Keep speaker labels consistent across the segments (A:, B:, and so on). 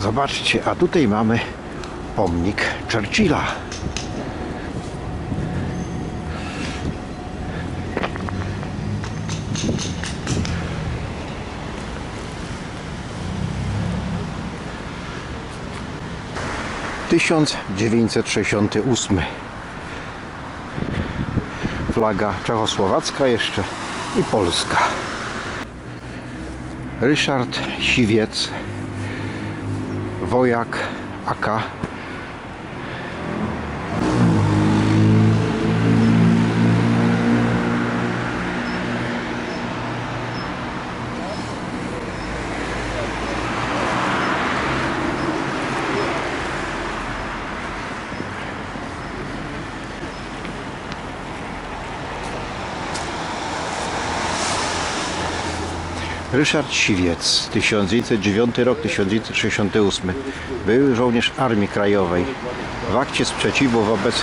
A: Zobaczcie, a tutaj mamy pomnik Churchilla. Tysiąc dziewięćset sześćdziesiąty ósmy. Flaga czechosłowacka jeszcze i polska. Ryszard Siwiec, wojak AK. Ryszard Siwiec, 1909 rok, 1968. Był żołnierz Armii Krajowej. W akcie sprzeciwu wobec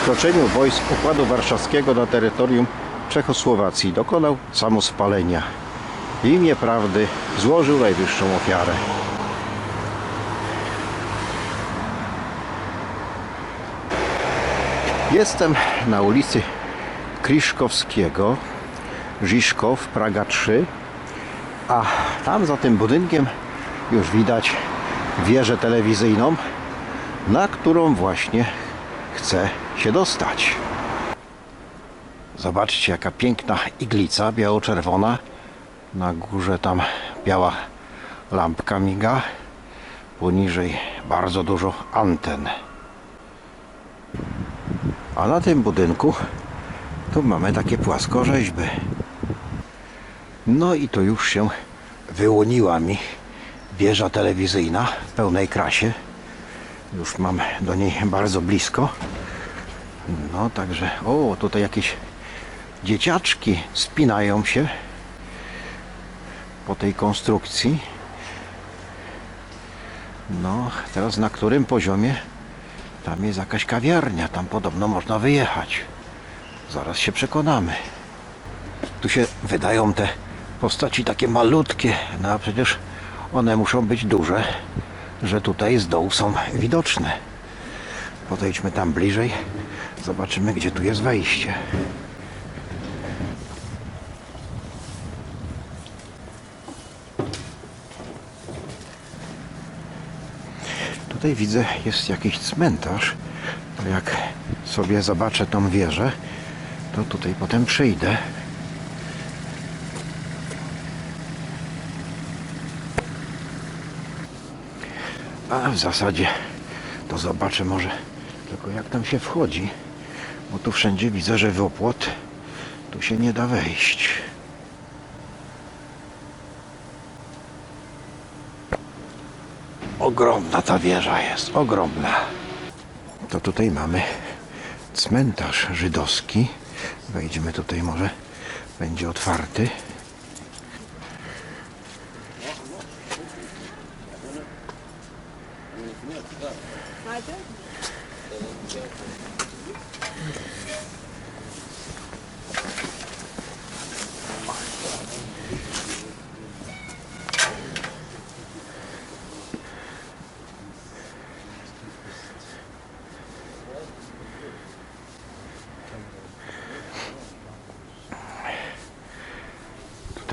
A: wkroczeniu wojsk Układu Warszawskiego na terytorium Czechosłowacji dokonał samospalenia. W imię prawdy złożył najwyższą ofiarę. Jestem na ulicy Kriszkowskiego, Żiszkow, Praga 3. A tam za tym budynkiem już widać wieżę telewizyjną, na którą właśnie chcę się dostać. Zobaczcie jaka piękna iglica biało-czerwona. Na górze tam biała lampka miga. Poniżej bardzo dużo anten. A na tym budynku tu mamy takie płaskorzeźby. No i to już się wyłoniła mi wieża telewizyjna w pełnej krasie. Już mam do niej bardzo blisko. No także, o, tutaj jakieś dzieciaczki spinają się po tej konstrukcji. No, teraz na którym poziomie? Tam jest jakaś kawiarnia, tam podobno można wyjechać. Zaraz się przekonamy. Tu się wydają te postaci takie malutkie, no a przecież one muszą być duże, że tutaj z dołu są widoczne. Podejdźmy tam bliżej, zobaczymy gdzie tu jest wejście. Tutaj widzę jest jakiś cmentarz. To jak sobie zobaczę tą wieżę, to tutaj potem przyjdę. A w zasadzie to zobaczę może tylko jak tam się wchodzi. Bo tu wszędzie widzę, że w tu się nie da wejść. Ogromna ta wieża jest, ogromna. To tutaj mamy cmentarz żydowski. Wejdźmy tutaj może, będzie otwarty.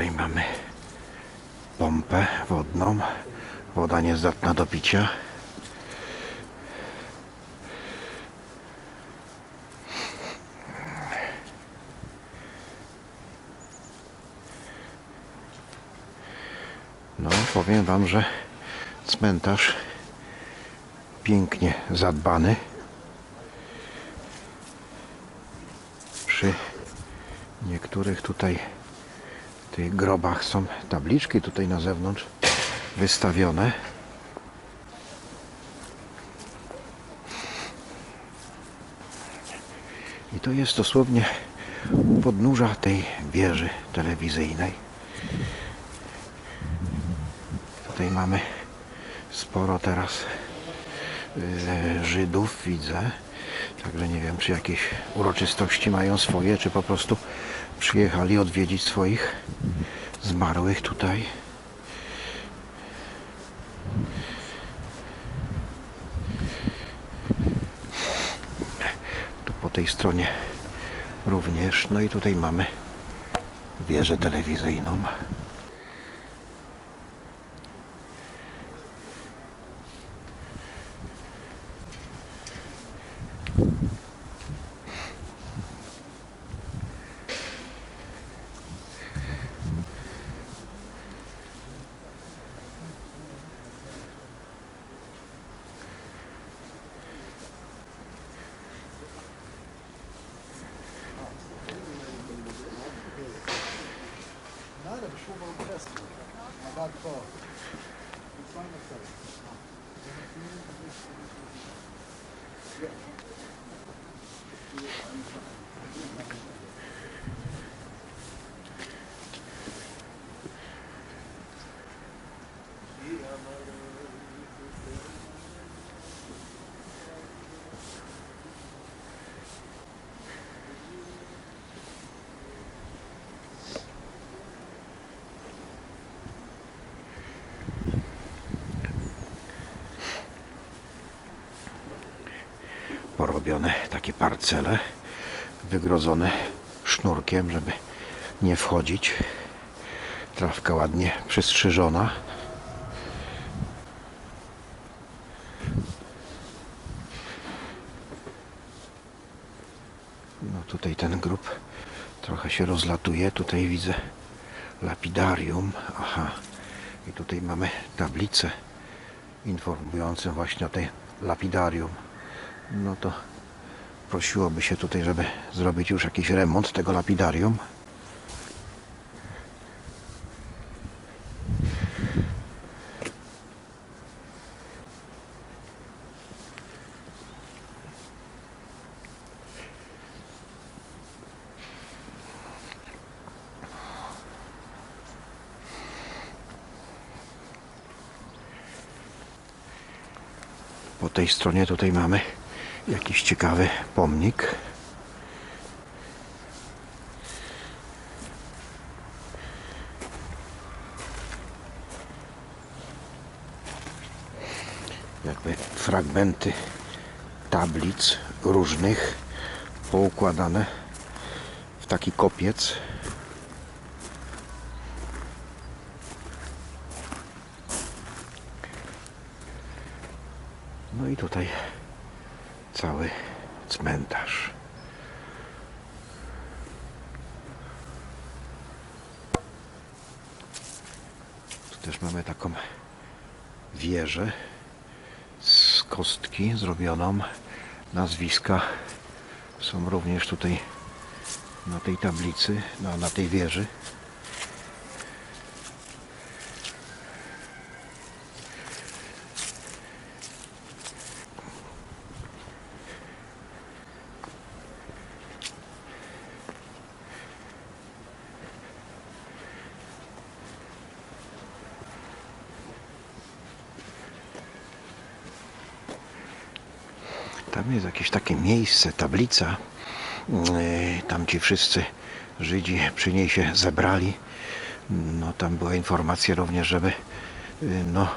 A: Tutaj mamy pompę wodną. Woda niezdatna do picia. No, powiem Wam, że cmentarz pięknie zadbany. Przy niektórych tutaj tych grobach są tabliczki tutaj na zewnątrz wystawione. I to jest dosłownie u podnóża tej wieży telewizyjnej. Tutaj mamy sporo teraz e, Żydów, widzę. Także nie wiem, czy jakieś uroczystości mają swoje, czy po prostu przyjechali odwiedzić swoich zmarłych tutaj. Tu po tej stronie również. No i tutaj mamy wieżę telewizyjną. Porobione takie parcele wygrodzone sznurkiem, żeby nie wchodzić. Trawka ładnie przystrzyżona. No tutaj ten grób trochę się rozlatuje. Tutaj widzę lapidarium. Aha. I tutaj mamy tablicę informującą właśnie o tej lapidarium no to prosiłoby się tutaj, żeby zrobić już jakiś remont tego lapidarium. Po tej stronie tutaj mamy jakiś ciekawy pomnik. Jakby fragmenty tablic różnych poukładane w taki kopiec. No i tutaj cały cmentarz. Tu też mamy taką wieżę z kostki zrobioną. Nazwiska są również tutaj na tej tablicy, na, na tej wieży. Tam jest jakieś takie miejsce, tablica. Yy, Tam ci wszyscy Żydzi przy niej się zebrali. No tam była informacja również, żeby yy, no,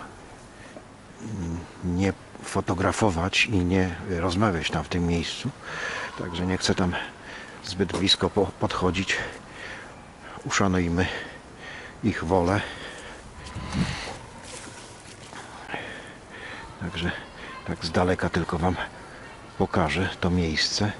A: mm, nie fotografować i nie rozmawiać tam w tym miejscu. Także nie chcę tam zbyt blisko po- podchodzić. Uszanujmy ich wolę. Także tak z daleka tylko Wam pokażę to miejsce.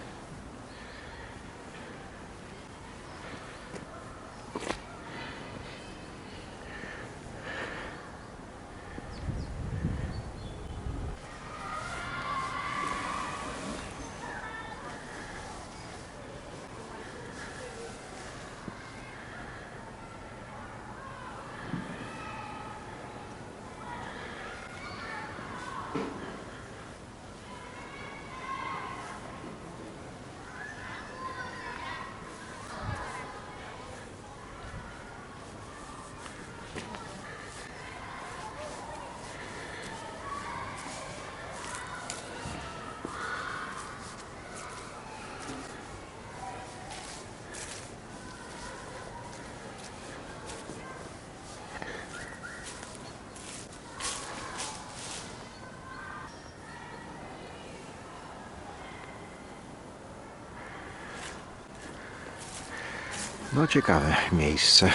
A: No ciekawe miejsce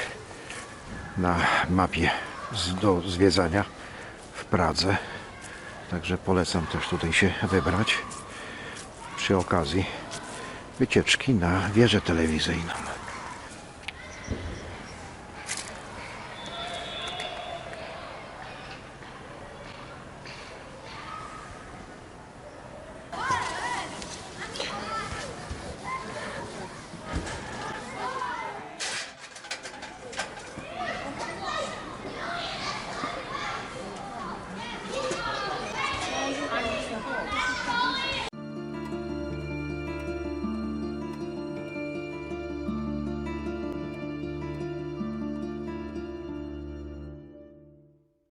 A: na mapie do zwiedzania w Pradze. Także polecam też tutaj się wybrać przy okazji wycieczki na wieżę telewizyjną.